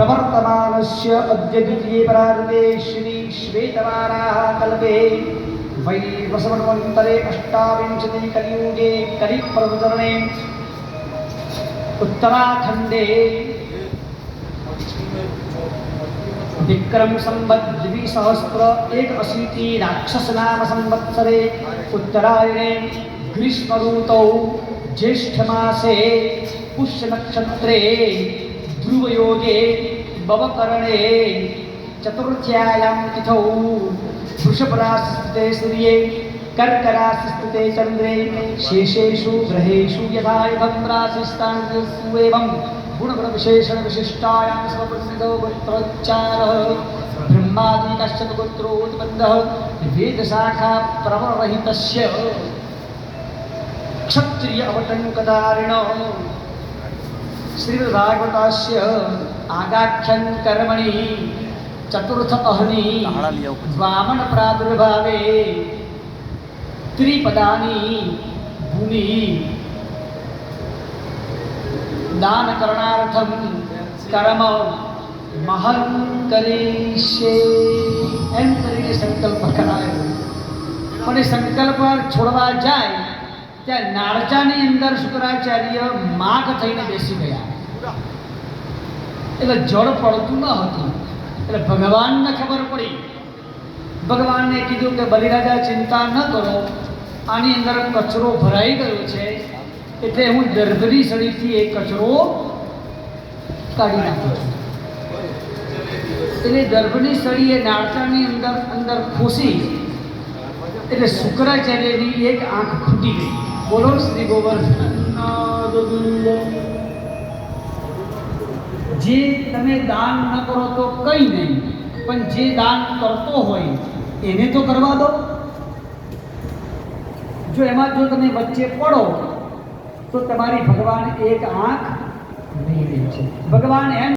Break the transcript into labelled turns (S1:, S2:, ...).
S1: प्रवर्तमानस्य अद्य द्वितीये श्री श्वेतवाराः कल्पे वैवसवन्वन्तरे अष्टाविंशति कलियुगे कलिप्रवतरणे उत्तराखण्डे विक्रम संवत द्विसहस्र एक अशीति राक्षस नाम संवत्सरे उत्तरायणे ग्रीष्म ऋतौ ज्येष्ठ मासे पुष्य नक्षत्रे ध्रुवयोगे बवकरणे चतुर्थ्यायां तिथौ। वृषभराशिस्थिते सूर्ये कर्कराशिस्थिते चन्द्रे, शेषेषु ग्रहेषु यथा इदं राशिस्तान् एवं गुणगुणविशेषणविशिष्टायां स्वप्रसिद्धो गोत्रोच्चारः। ब्रह्मादि कश्चित् गोत्रोत्पन्नः वेदशाखा प्रवरहितस्य। क्षत्रिय अवटङ्कदारिण श्रीमद्भागवतस्य आगाख्यं कर्मणि चतुर्थ अहनि वामन प्रादुर्भावे त्रिपदानि भूमि દાનકરણાર્થમ કર્મ મહન કરીશે એમ કરીને સંકલ્પ કરાયો પણ એ સંકલ્પ છોડવા જાય ત્યાં નાળચાની અંદર શુક્રાચાર્ય માગ થઈને બેસી ગયા. એટલે જળ પડતું ન હતું. એટલે ભગવાનને ખબર પડી. ભગવાનને કીધું કે બલિરાજા, ચિંતા ન કરો. આની અંદર કચરો ભરાઈ ગયો છે. એટલે હું દર્ભની સળીથી એ કચરો કાઢી નાખું છું. એટલે દર્ભની સળીએ નાળચાની અંદર અંદર ખોસી એટલે શુક્રાચાર્યની એક આંખ ફૂટી ગઈ. બોલો, શ્રી ગોવર્ધન. જે તમે દાન ન કરો તો કંઈ નહીં, પણ જે દાન કરતો હોય, એને તો કરવા દો. જો એમાં જો તમે વચ્ચે પડો, તો તમારી ભગવાન એક આંખ નહીં દે છે. ભગવાન એમ